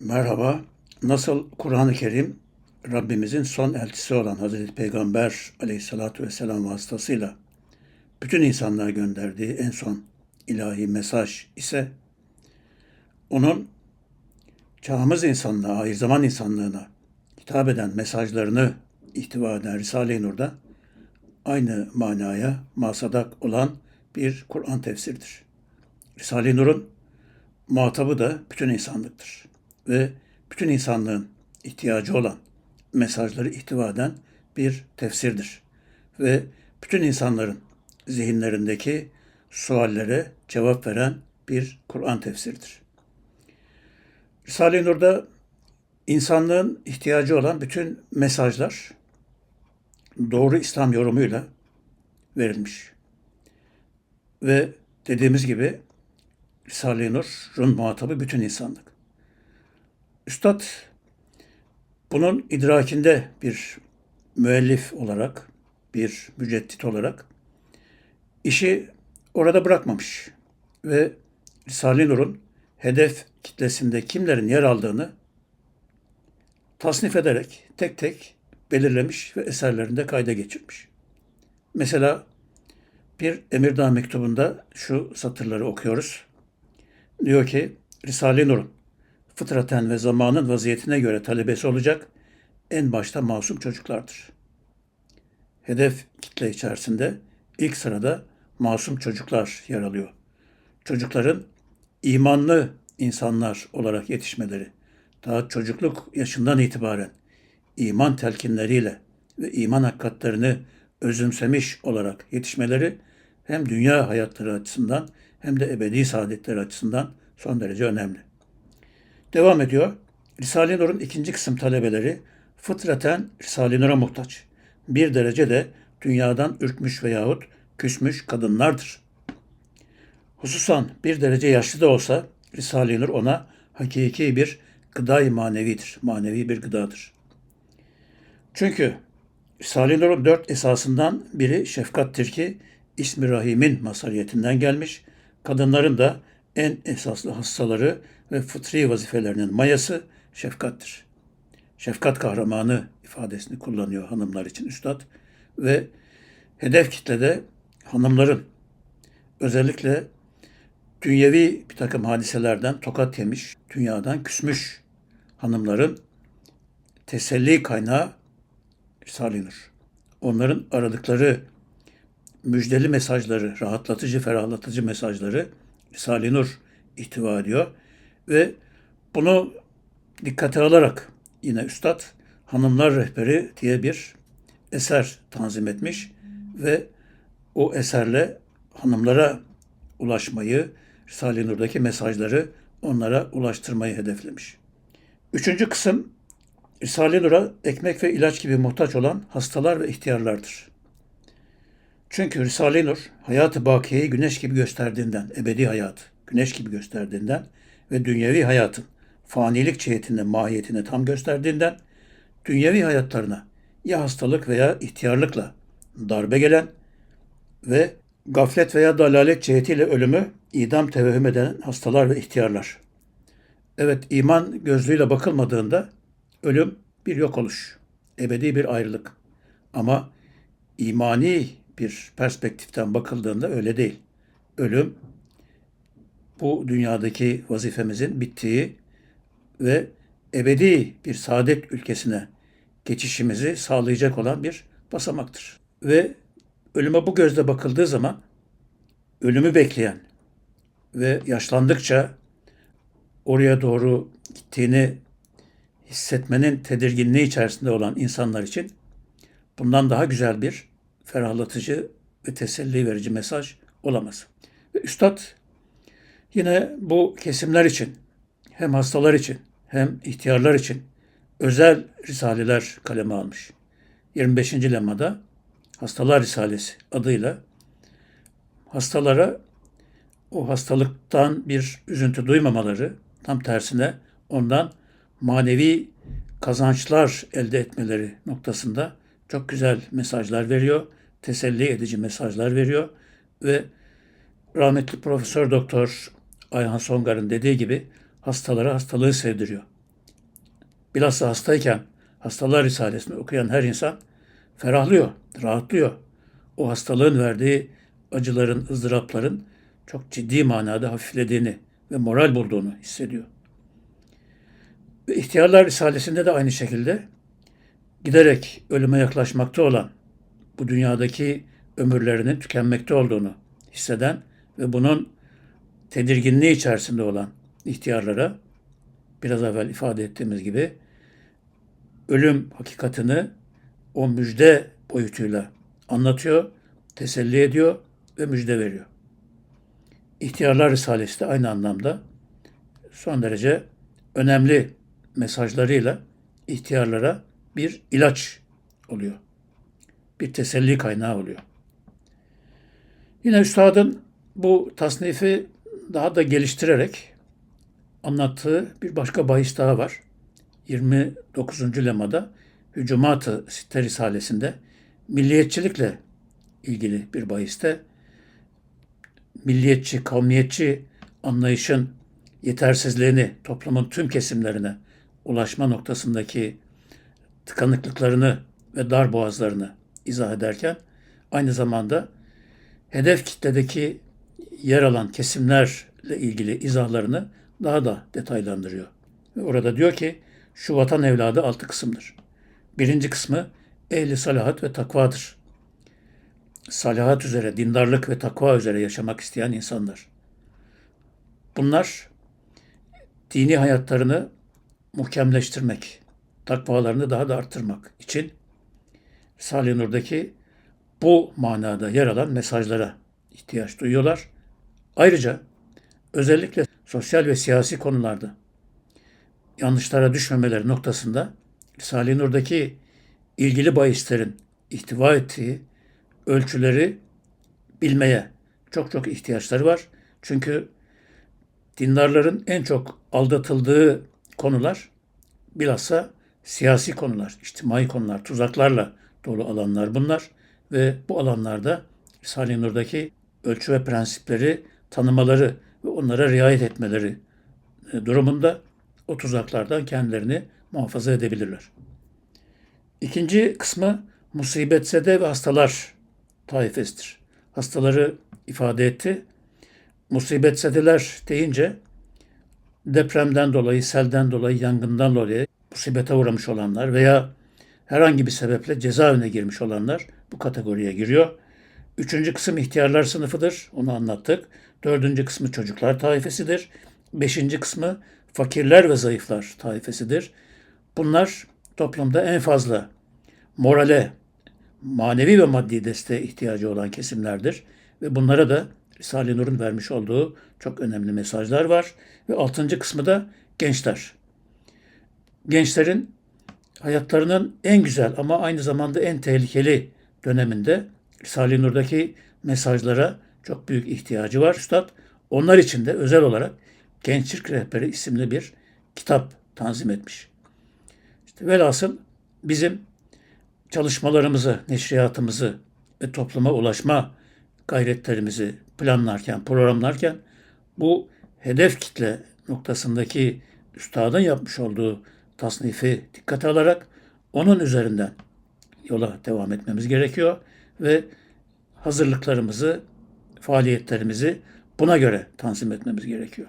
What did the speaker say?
Merhaba. Nasıl Kur'an-ı Kerim Rabbimizin son elçisi olan Hazreti Peygamber aleyhissalatü vesselam vasıtasıyla bütün insanlığa gönderdiği en son ilahi mesaj ise onun çağımız insanlığa, ahir zaman insanlığına hitap eden mesajlarını ihtiva eden Risale-i Nur'da aynı manaya masadak olan bir Kur'an tefsiridir. Risale-i Nur'un muhatabı da bütün insanlıktır ve bütün insanlığın ihtiyacı olan mesajları ihtiva eden bir tefsirdir. Ve bütün insanların zihinlerindeki suallere cevap veren bir Kur'an tefsiridir. Risale-i Nur'da insanlığın ihtiyacı olan bütün mesajlar doğru İslam yorumuyla verilmiş. Ve dediğimiz gibi Risale-i Nur'un muhatabı bütün insanlık. Üstad bunun idrakinde bir müellif olarak, bir müceddit olarak işi orada bırakmamış ve Risale-i Nur'un hedef kitlesinde kimlerin yer aldığını tasnif ederek tek tek belirlemiş ve eserlerinde kayda geçirmiş. Mesela bir Emirdağ mektubunda şu satırları okuyoruz. Diyor ki Risale-i Nur'un fıtraten ve zamanın vaziyetine göre talebesi olacak en başta masum çocuklardır. Hedef kitle içerisinde ilk sırada masum çocuklar yer alıyor. Çocukların imanlı insanlar olarak yetişmeleri, daha çocukluk yaşından itibaren iman telkinleriyle ve iman hakikatlerini özümsemiş olarak yetişmeleri hem dünya hayatları açısından hem de ebedi saadetleri açısından son derece önemli. Devam ediyor. Risale-i Nur'un ikinci kısım talebeleri fıtraten Risale-i Nur'a muhtaç. Bir derece de dünyadan ürkmüş veyahut küsmüş kadınlardır. Hususan bir derece yaşlı da olsa Risale-i Nur ona hakiki bir gıday manevidir. Manevi bir gıdadır. Çünkü Risale-i Nur'un dört esasından biri şefkattir ki İsmi Rahim'in masariyetinden gelmiş. Kadınların da en esaslı hastaları ve fıtri vazifelerinin mayası şefkattir. Şefkat kahramanı ifadesini kullanıyor hanımlar için üstad ve hedef kitlede hanımların özellikle dünyevi bir takım hadiselerden tokat yemiş, dünyadan küsmüş hanımların teselli kaynağı Risale-i Nur. Onların aradıkları müjdeli mesajları, rahatlatıcı, ferahlatıcı mesajları Risale-i ihtiva ediyor. Ve bunu dikkate alarak yine Üstad Hanımlar Rehberi diye bir eser tanzim etmiş ve o eserle hanımlara ulaşmayı, Risale-i Nur'daki mesajları onlara ulaştırmayı hedeflemiş. Üçüncü kısım Risale-i Nur'a ekmek ve ilaç gibi muhtaç olan hastalar ve ihtiyarlardır. Çünkü Risale-i Nur hayatı bakiyeyi güneş gibi gösterdiğinden, ebedi hayat, güneş gibi gösterdiğinden ve dünyevi hayatın fanilik cihetinde mahiyetini tam gösterdiğinden dünyevi hayatlarına ya hastalık veya ihtiyarlıkla darbe gelen ve gaflet veya dalalet cihetiyle ölümü idam tevehüm eden hastalar ve ihtiyarlar. Evet iman gözlüğüyle bakılmadığında ölüm bir yok oluş, ebedi bir ayrılık. Ama imani bir perspektiften bakıldığında öyle değil. Ölüm bu dünyadaki vazifemizin bittiği ve ebedi bir saadet ülkesine geçişimizi sağlayacak olan bir basamaktır. Ve ölüme bu gözle bakıldığı zaman ölümü bekleyen ve yaşlandıkça oraya doğru gittiğini hissetmenin tedirginliği içerisinde olan insanlar için bundan daha güzel bir ferahlatıcı ve teselli verici mesaj olamaz. Ve Üstad Yine bu kesimler için hem hastalar için hem ihtiyarlar için özel risaleler kaleme almış. 25. lemmada Hastalar Risalesi adıyla hastalara o hastalıktan bir üzüntü duymamaları, tam tersine ondan manevi kazançlar elde etmeleri noktasında çok güzel mesajlar veriyor, teselli edici mesajlar veriyor ve rahmetli Profesör Doktor Ayhan Songar'ın dediği gibi hastalara hastalığı sevdiriyor. bilhassa hastayken Hastalar Risalesi'ni okuyan her insan ferahlıyor, rahatlıyor. O hastalığın verdiği acıların, ızdırapların çok ciddi manada hafiflediğini ve moral bulduğunu hissediyor. Ve İhtiyarlar Risalesi'nde de aynı şekilde giderek ölüme yaklaşmakta olan bu dünyadaki ömürlerinin tükenmekte olduğunu hisseden ve bunun tedirginliği içerisinde olan ihtiyarlara biraz evvel ifade ettiğimiz gibi ölüm hakikatini o müjde boyutuyla anlatıyor, teselli ediyor ve müjde veriyor. İhtiyarlar Risalesi de aynı anlamda son derece önemli mesajlarıyla ihtiyarlara bir ilaç oluyor. Bir teselli kaynağı oluyor. Yine üstadın bu tasnifi daha da geliştirerek anlattığı bir başka bahis daha var. 29. lemada Hücumat-ı Sitte Risalesi'nde milliyetçilikle ilgili bir bahiste milliyetçi, kavmiyetçi anlayışın yetersizliğini toplumun tüm kesimlerine ulaşma noktasındaki tıkanıklıklarını ve dar boğazlarını izah ederken aynı zamanda hedef kitledeki yer alan kesimlerle ilgili izahlarını daha da detaylandırıyor. Ve orada diyor ki şu vatan evladı altı kısımdır. Birinci kısmı ehli salahat ve takvadır. Salahat üzere, dindarlık ve takva üzere yaşamak isteyen insanlar. Bunlar dini hayatlarını muhkemleştirmek, takvalarını daha da arttırmak için Salih Nur'daki bu manada yer alan mesajlara ihtiyaç duyuyorlar. Ayrıca özellikle sosyal ve siyasi konularda yanlışlara düşmemeleri noktasında Salih Nur'daki ilgili bahislerin ihtiva ettiği ölçüleri bilmeye çok çok ihtiyaçları var. Çünkü dindarların en çok aldatıldığı konular bilhassa siyasi konular, içtimai konular, tuzaklarla dolu alanlar bunlar ve bu alanlarda Salih Nur'daki ölçü ve prensipleri tanımaları ve onlara riayet etmeleri e, durumunda o tuzaklardan kendilerini muhafaza edebilirler. İkinci kısmı musibetsede ve hastalar taifesidir. Hastaları ifade etti. Musibetsedeler deyince depremden dolayı, selden dolayı, yangından dolayı musibete uğramış olanlar veya herhangi bir sebeple cezaevine girmiş olanlar bu kategoriye giriyor. Üçüncü kısım ihtiyarlar sınıfıdır. Onu anlattık. Dördüncü kısmı çocuklar taifesidir. Beşinci kısmı fakirler ve zayıflar taifesidir. Bunlar toplumda en fazla morale, manevi ve maddi desteğe ihtiyacı olan kesimlerdir. Ve bunlara da Risale-i Nur'un vermiş olduğu çok önemli mesajlar var. Ve altıncı kısmı da gençler. Gençlerin hayatlarının en güzel ama aynı zamanda en tehlikeli döneminde Risale-i Nur'daki mesajlara çok büyük ihtiyacı var. Üstad onlar için de özel olarak Gençlik Rehberi isimli bir kitap tanzim etmiş. İşte velhasıl bizim çalışmalarımızı, neşriyatımızı ve topluma ulaşma gayretlerimizi planlarken, programlarken bu hedef kitle noktasındaki üstadın yapmış olduğu tasnifi dikkate alarak onun üzerinden yola devam etmemiz gerekiyor ve hazırlıklarımızı, faaliyetlerimizi buna göre tanzim etmemiz gerekiyor.